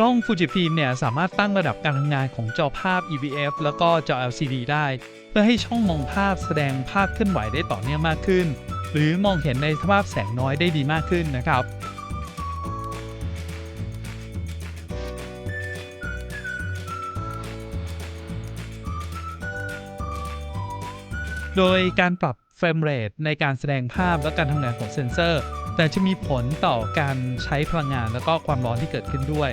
กล้อง Fujifilm เนี่ยสามารถตั้งระดับการทำงานของจอภาพ EVF แล้วก็จอ LCD ได้ เพื่อให้ช่องมองภาพแสดงภาพเคลื่อนไหวได้ต่อเนื่องมากขึ้น หรือมองเห็นในสภาพแสงน้อยได้ดีมากขึ้นนะครับโดยการปรับเฟรมเรทในการแสดงภาพและการทำงานของเซ็นเซอร์ แต่จะมีผลต่อการใช้พลังงานและก็ความร้อนที่เกิดขึ้นด้วย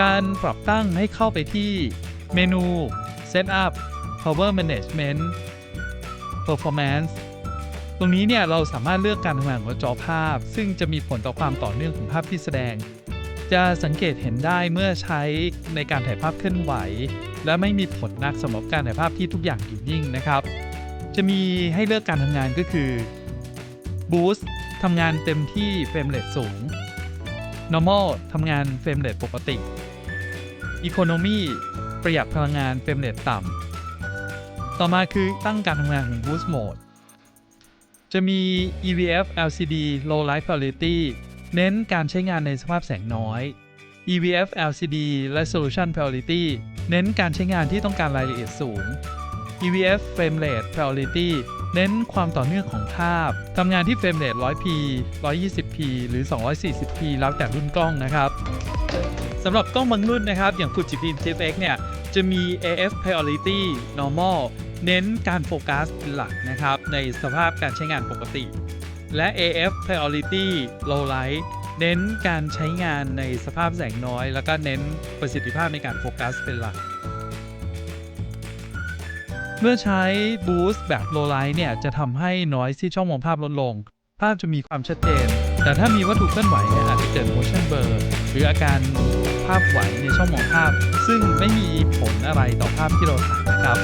การปรับตั้งให้เข้าไปที่เมนู Setup Power Management Performance ตรงนี้เนี่ยเราสามารถเลือกการทำงานของจอภาพ ซึ่งจะมีผลต่อความต่อเนื่องของภาพที่แสดง จะสังเกตเห็นได้เมื่อใช้ในการถ่ายภาพเคลื่อนไหว และไม่มีผลนักสำหรับการถ่ายภาพที่ทุกอย่างอยู่นิ่งนะครับ จะมีให้เลือกการทำงานก็คือ Boost ทำงานเต็มที่เฟรมเรทสูง Normal ทำงานเฟรมเรทปกติ Economy ประหยัดพลังงานเฟรมเรทต่ำ ต่อมาคือตั้งการทำงานของ Boost Mode จะมี EVF LCD Low Light Quality เน้นการใช้งานในสภาพแสงน้อย EVF LCD Resolution Priority เน้นการใช้งานที่ต้องการรายละเอียดสูง EVF Frame Rate Priority เน้นความต่อเนื่องของภาพ ทำงานที่เฟรมเรท 100p 120p หรือ 240p แล้วแต่รุ่นกล้องนะครับ สำหรับกล้องบางรุ่นนะครับ อย่าง Fujifilm TFX เนี่ย จะมี AF Priority Normal เน้นการโฟกัสเป็นหลักนะครับ ในสภาพการใช้งานปกติ และ AF Priority Low Light เน้นการใช้งานในสภาพแสงน้อย แล้วก็เน้นประสิทธิภาพในการโฟกัสเป็นหลัก เมื่อใช้ Boost แบบ Low Light เนี่ย จะทำให้ noise ที่ช่องมองภาพลดลง ภาพจะมีความชัดเจน แต่ถ้ามีวัตถุเคลื่อนไหวเนี่ยอาจจะเกิด motion blur หรืออาการภาพไหวในช่องมองภาพ ซึ่งไม่มีผลอะไรต่อภาพที่เราถ่ายนะครับ